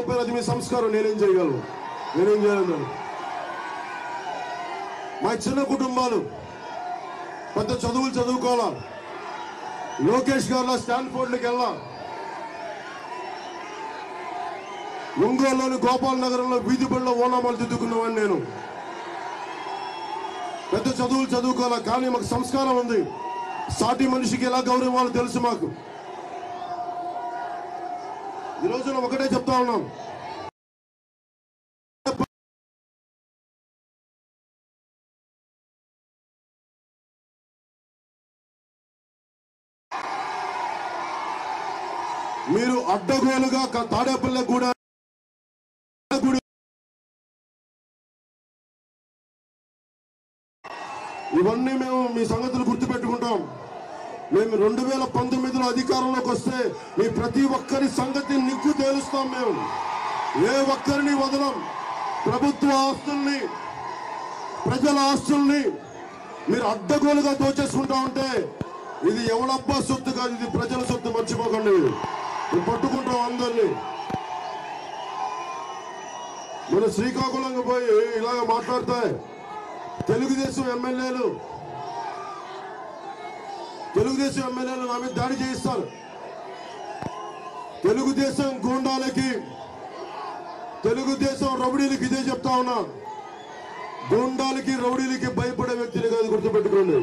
గొప్పది అది మీ సంస్కారం నేనేం చేయగలను? నేనేం చేయగలను మా చిన్న కుటుంబాలు పెద్ద చదువులు చదువుకోవాలా? లోకేష్ గారు స్టాన్ఫోర్డ్కి వెళ్ళాం ఒంగోలులోని గోపాల్ నగరంలో వీధి బడిలో ఓనామాలు దిద్దుకున్నవాడిని నేను. పెద్ద చదువులు చదువుకోవాలా? కానీ మాకు సంస్కారం ఉంది. సాటి మనిషికి ఎలా గౌరవాలో తెలుసు మాకు. ఈ రోజున ఒకటే చెప్తా ఉన్నాం మీరు అడ్డగోలుగా తాడేపల్లె కూడా ఇవన్నీ మేము మీ సంగతులు గుర్తుపెట్టుకుంటాం. మేము రెండు వేల పంతొమ్మిదిలో అధికారంలోకి వస్తే మీ ప్రతి ఒక్కరి సంగతి నిగ్గు తేలుస్తాం మేము. ఏ ఒక్కరిని వదలం. ప్రభుత్వ ఆస్తుల్ని ప్రజల ఆస్తుల్ని మీరు అడ్డగోలుగా దోచేసుకుంటా ఉంటే ఇది ఎవడబ్బా సొత్తు కాదు ఇది ప్రజల సొత్తు మర్చిపోకండి. మేము పట్టుకుంటాం అందరినీ. మన శ్రీకాకుళంకి పోయి ఇలాగ మాట్లాడతాయి. తెలుగుదేశం ఎమ్మెల్యేలు తెలుగుదేశం ఎమ్మెల్యేలు నా మీద దాడి చేయిస్తారు. తెలుగుదేశం గూండాలకి తెలుగుదేశం రౌడీలకి ఇదే చెప్తా ఉన్నా. గూండాలకి రౌడీలకి భయపడే వ్యక్తిని కాదు గుర్తుపెట్టుకోండి.